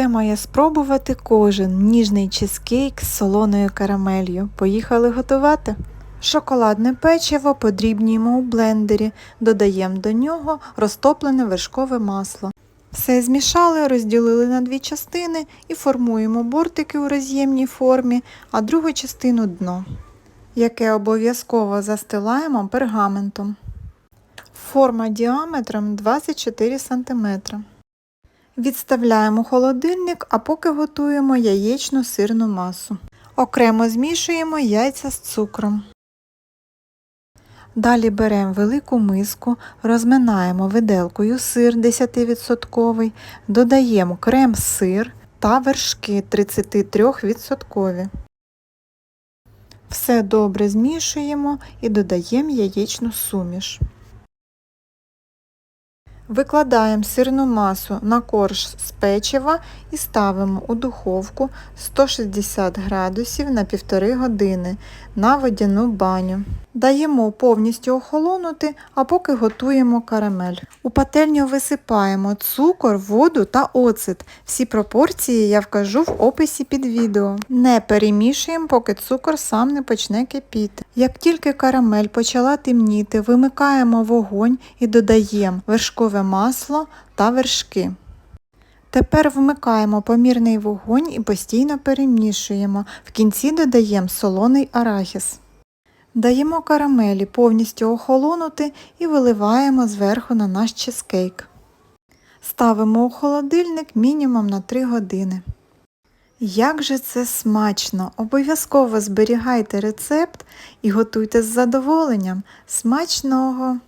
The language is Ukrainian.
Це має спробувати кожен ніжний чизкейк з солоною карамелью. Поїхали готувати. Шоколадне печиво подрібнюємо у блендері, додаємо до нього розтоплене вершкове масло. Все змішали, розділили на дві частини і формуємо бортики у роз'ємній формі, а другу частину дно, яке обов'язково застилаємо пергаментом. Форма діаметром 24 см. Відставляємо холодильник, а поки готуємо яєчну сирну масу. Окремо змішуємо яйця з цукром. Далі беремо велику миску, розминаємо виделкою сир 10%, додаємо крем-сир та вершки 33%. Все добре змішуємо і додаємо яєчну суміш. Викладаємо сирну масу на корж з печива і ставимо у духовку 160 градусів на 1,5 години на водяну баню. Даємо повністю охолонути, а поки готуємо карамель. У пательню висипаємо цукор, воду та оцет. Всі пропорції я вкажу в описі під відео. Не перемішуємо, поки цукор сам не почне кипіти. Як тільки карамель почала темніти, вимикаємо вогонь і додаємо вершкове масло та вершки. Тепер вмикаємо помірний вогонь і постійно перемішуємо. В кінці додаємо солоний арахіс. Даємо карамелі повністю охолонути і виливаємо зверху на наш чизкейк. Ставимо у холодильник мінімум на 3 години. Як же це смачно! Обов'язково зберігайте рецепт і готуйте з задоволенням. Смачного!